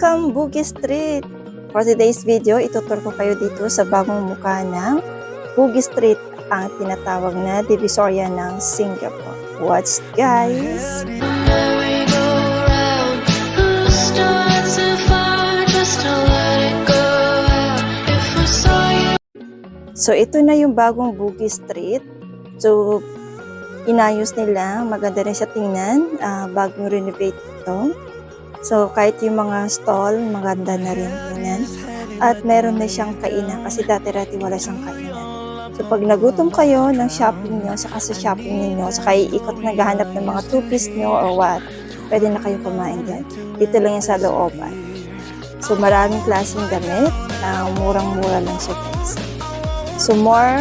Welcome Bugis Street! For today's video, itutur ko kayo dito sa bagong mukha ng Bugis Street, ang tinatawag na Divisoria ng Singapore. Watch guys! So ito na yung bagong Bugis Street. So inayos nila, maganda rin siya tingnan, ah, bagong renovate ito. So kahit yung mga stall, maganda na rin tingnan. At meron na siyang kainan kasi dati-dati wala siyang kainan. So pag nagutom kayo ng shopping nyo, saka sa shopping ninyo, saka iikot naghahanap ng mga two-piece nyo or what, pwede na kayo kumain dyan. Dito lang yan sa looban. So maraming klaseng damit, na murang-mura lang siya guys. So more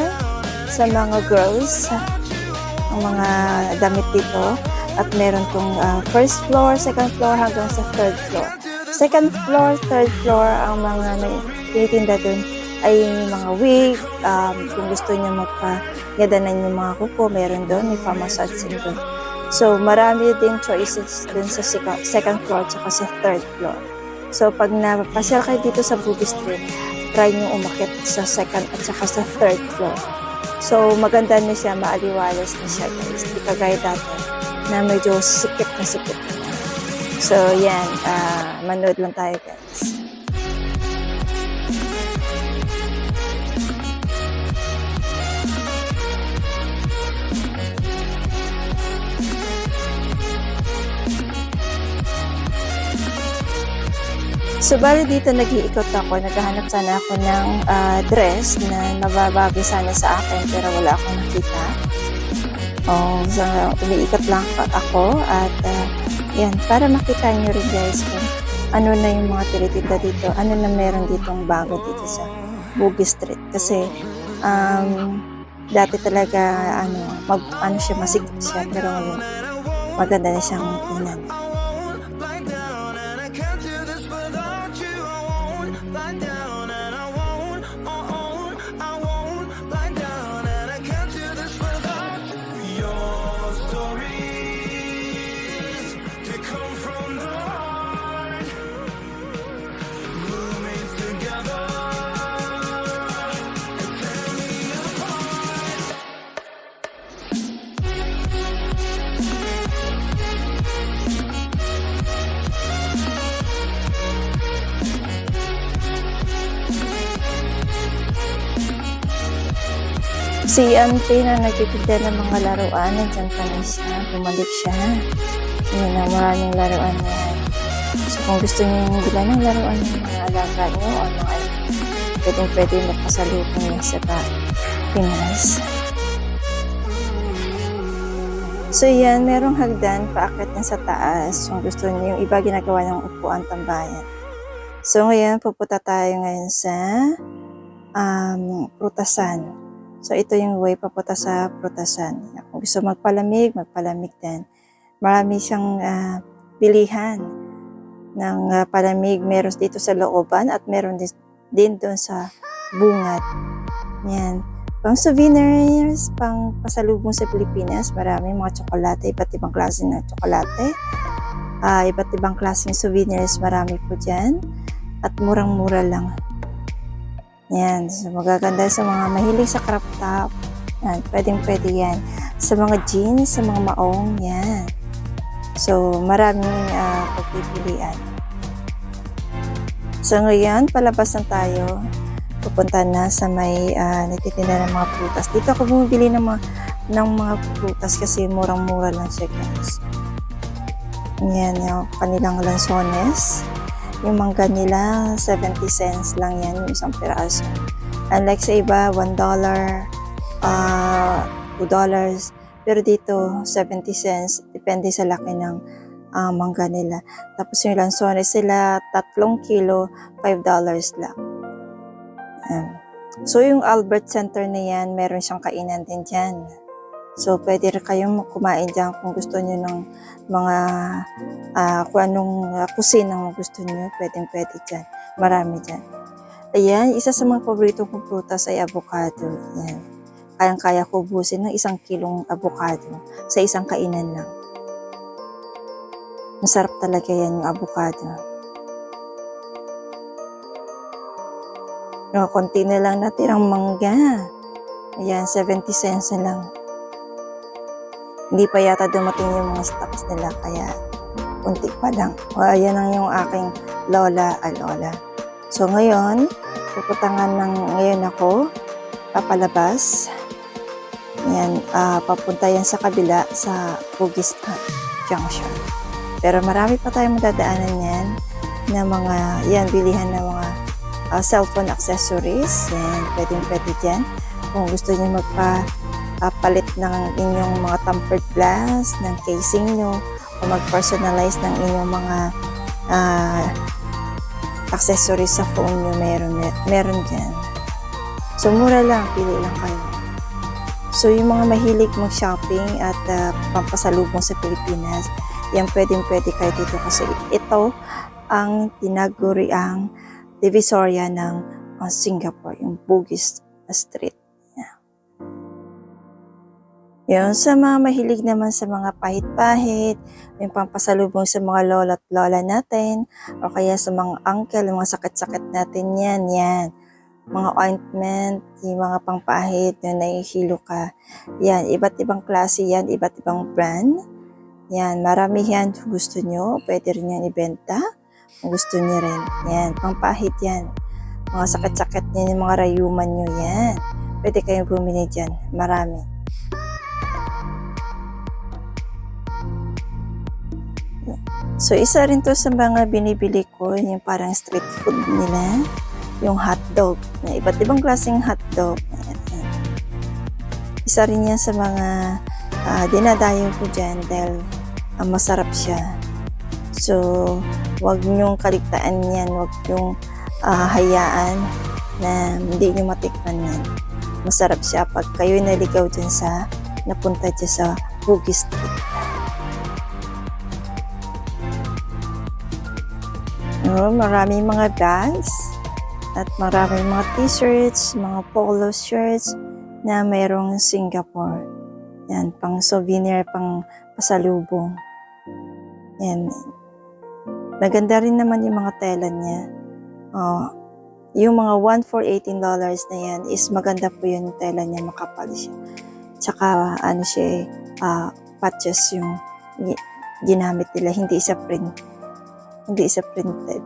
sa mga girls, ang mga damit dito. At meron tong ah, first floor, second floor hanggang sa third floor. Second floor, third floor, ang mga may tinitinda dun ay mga wig. Um, kung gusto niyo magpa-yadanan yung mga kuko, meron doon. May pamassage dun. So, marami din choices dun sa second floor at sa third floor. So, pag napasyal kayo dito sa Bugis Street, try nyo umakit sa second at saka sa third floor. So, maganda na siya, maaliwalas na siya guys. Di kagaya dati na medyo sikip na sikip. So, yan. ah manood lang tayo guys. So, bali dito nag-iikot ako. Naghahanap sana ako ng ah, dress na mababagay sana sa akin pero wala akong nakita. Oh, so, umiikot lang ako at ah, yan, para makita nyo rin guys kung ano na yung mga tinitinda dito, ano na meron ditong bago dito sa Bugis Street. Kasi um, dati talaga ano, mag, ano siya, masikip siya pero maganda na siyang tingnan. Si Auntie na nagtitinda ng mga laruan, nandiyan pa na siya, bumalik siya. Yan ang maraming laruan yan. So kung gusto niyo yung bilan ng laruan ng mga alaga niyo o mga pwedeng pwede mapasalubong niya sa ba- Pinas. So yan, merong hagdan paakit na sa taas. Kung gusto niyo yung iba ginagawa ng upuan tambayan. So ngayon, pupunta tayo ngayon sa um, prutasan. So, ito yung way papunta sa prutasan. Kung gusto magpalamig, magpalamig din. Marami siyang ah, bilihan ng ah, palamig. Meron dito sa looban at meron din, din doon sa bungad. Yan. Pang souvenirs, pang pasalubong sa Pilipinas, marami mga tsokolate, iba't ibang klase ng tsokolate. Ah, iba't ibang klaseng souvenirs, marami po dyan. At murang-mura lang. Yan, so magaganda sa mga mahilig sa crop top. Yan, pwedeng pwede yan. Sa mga jeans, sa mga maong, yan. So, maraming ah, pagpipilian. So, ngayon, palabas na tayo. Pupunta na sa may uh, nagtitinda ng mga prutas. Dito ako bumibili ng mga, ng mga prutas kasi murang-mura lang siya, guys. Yan, yung kanilang lansones. Yung mangga nila, 70 cents lang yan, yung isang piraso. Unlike sa iba, $1, uh, $2. Pero dito, 70 cents. Depende sa laki ng ah, mangga nila. Tapos yung lansones sila, tatlong kilo, $5 lang. Ayan. So, yung Albert Center na yan, meron siyang kainan din dyan. So, pwede rin kayong kumain dyan kung gusto nyo ng mga ah kung anong uh, kusina ang gusto niyo, pwedeng pwede dyan. Marami dyan. Ayan, isa sa mga paborito kong prutas ay avocado. Ayan. Kayang-kaya ko ubusin ng isang kilong avocado sa isang kainan lang. Masarap talaga yan yung avocado. No, konti na lang natirang mangga. Ayan, 70 cents na lang. Hindi pa yata dumating yung mga stocks nila, kaya kunti pa lang. O, ayan ang yung aking lola, ay lola. So, ngayon, puputangan ng ngayon ako, papalabas. Yan, ah, papunta yan sa kabila sa Bugis Junction. Pero marami pa tayong madadaanan yan na mga, yan, bilihan ng mga ah, cellphone accessories. Yan, pwedeng pwede dyan. Kung gusto niyo magpa ah, palit ng inyong mga tempered glass, ng casing nyo, o mag-personalize ng inyong mga ah, accessories sa phone nyo, meron, meron dyan. So, mura lang, pili lang kayo. So, yung mga mahilig mag-shopping at ah, pampasalubong sa Pilipinas, yan pwedeng pwede kayo dito kasi ito ang tinaguriang divisoria ng ah, Singapore, yung Bugis Street. Yun, sa mga mahilig naman sa mga pahit-pahit, yung pampasalubong sa mga lola at lola natin, o kaya sa mga uncle, mga sakit-sakit natin yan, yan. Mga ointment, yung mga pangpahit, yung nahihilo ka. Yan, iba't ibang klase yan, iba't ibang brand. Yan, marami yan. Gusto nyo, pwede rin yan ibenta. Kung gusto nyo rin. Yan, pangpahit yan. Mga sakit-sakit nyo, yung mga rayuman nyo, yan. Pwede kayong bumili dyan. Marami. So, isa rin to sa mga binibili ko, yung parang street food nila. Yung hotdog. Na iba't ibang klaseng hotdog. Isa rin yan sa mga ah, dinadayo ko dyan dahil ah, masarap siya. So, wag niyong kaligtaan yan. Wag niyong ah, hayaan na hindi niyo matikman yan. Masarap siya pag kayo naligaw dyan sa napunta dyan sa Bugis Street. Oh, maraming mga bags at maraming mga t-shirts, mga polo shirts na mayroong Singapore. Yan, pang souvenir, pang pasalubong. Yan. Maganda rin naman yung mga tela niya. Oh, yung mga 1 for 18 dollars na yan is maganda po yung tela niya, makapal siya. Tsaka ano siya, ah, patches yung gi- ginamit nila, hindi isa print. Hindi isa printed.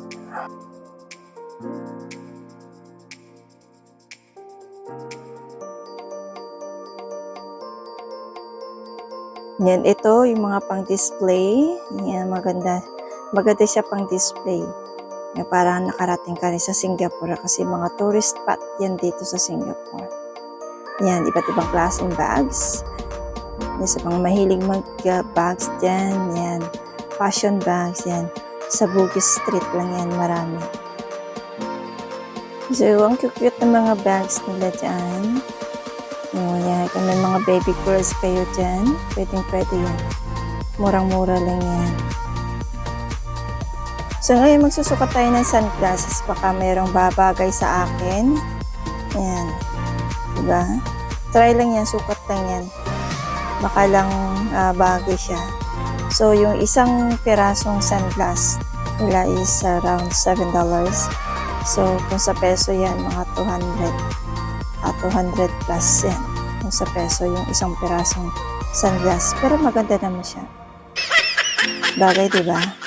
Yan, ito yung mga pang display. Yan, maganda. Maganda siya pang display. Yan, parang nakarating ka rin sa Singapore kasi mga tourist spot yan dito sa Singapore. Yan, iba't ibang klaseng bags. Yan, sa mga mahilig mag-bags dyan. Yan, fashion bags yan. Sa Bugis Street lang yan, marami. So, ang cute ng mga bags nila dyan. Yun, yan. Kung may mga baby girls kayo dyan, pwedeng pwede yan. Murang-mura lang yan. So, ngayon magsusukat tayo ng sunglasses. Baka mayroong babagay sa akin. Yan. Diba? Try lang yan, sukat lang yan. Baka lang ah, bagay siya. So, yung isang pirasong sunglass nila is around $7. So, kung sa peso yan, mga 200 at 200 plus yan. Kung sa peso, yung isang pirasong sunglass. Pero maganda naman siya. Bagay, di ba?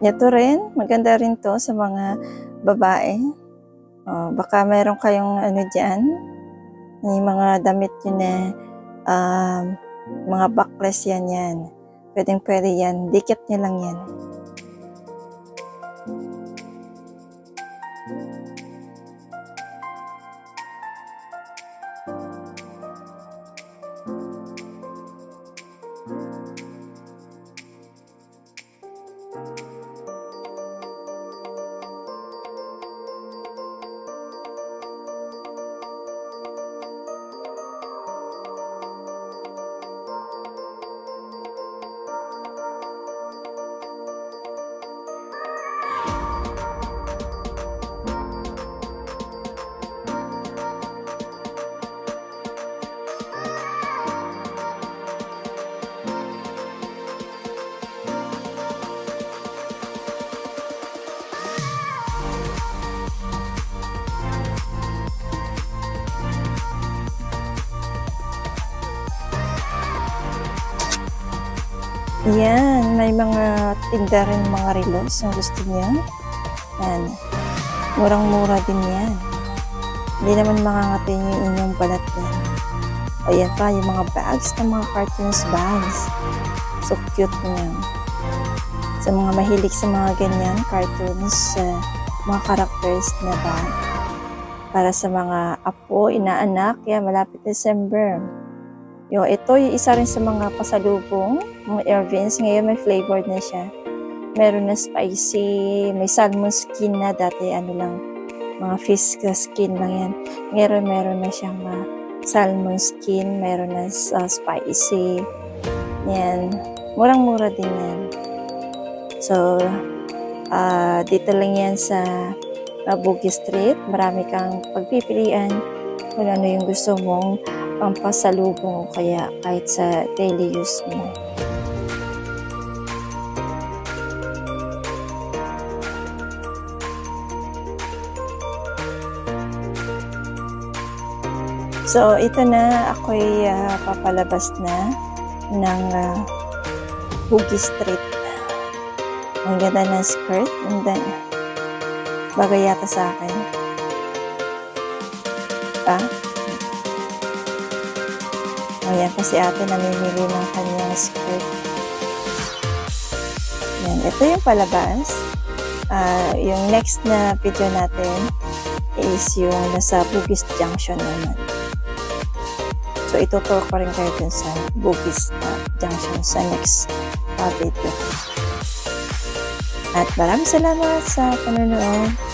Ito rin, maganda rin to sa mga babae. Oh, baka meron kayong ano dyan, yung mga damit yun na um, mga backless yan yan. Pwedeng pwede yan, dikit nyo lang yan. Yan, may mga tinda rin mga relos na gusto niya. Yan. Murang-mura din yan. Hindi naman makangati yung inyong balat yan. Ayan pa, yung mga bags ng mga cartoons bags. So cute niya. Sa mga mahilig sa mga ganyan, cartoons, uh, mga characters na bag. Para sa mga apo, inaanak, yan, malapit December. Yung ito, yung isa rin sa mga pasalubong, mga Airvins. Ngayon may flavored na siya. Meron na spicy, may salmon skin na dati ano lang, mga fish skin lang yan. Ngayon meron na siyang ah, salmon skin, meron na ah, spicy. Yan. Murang-mura din yan. So, ah, dito lang yan sa uh, Bugis Street. Marami kang pagpipilian kung ano yung gusto mong pampasalubong o kaya kahit sa daily use mo. So, ito na, ako'y ah, papalabas na ng uh, Bugis Street. Ang ganda ng skirt. And then, bagay yata sa akin. Ah, Ayan, kasi ate namimili ng kanyang skirt. Yan, ito yung palabas. Ah, yung next na video natin is yung nasa Bugis Junction naman. So, itutur ko rin kayo dun sa Bugis ah, Junction sa next ah, video. At maraming salamat sa panonood.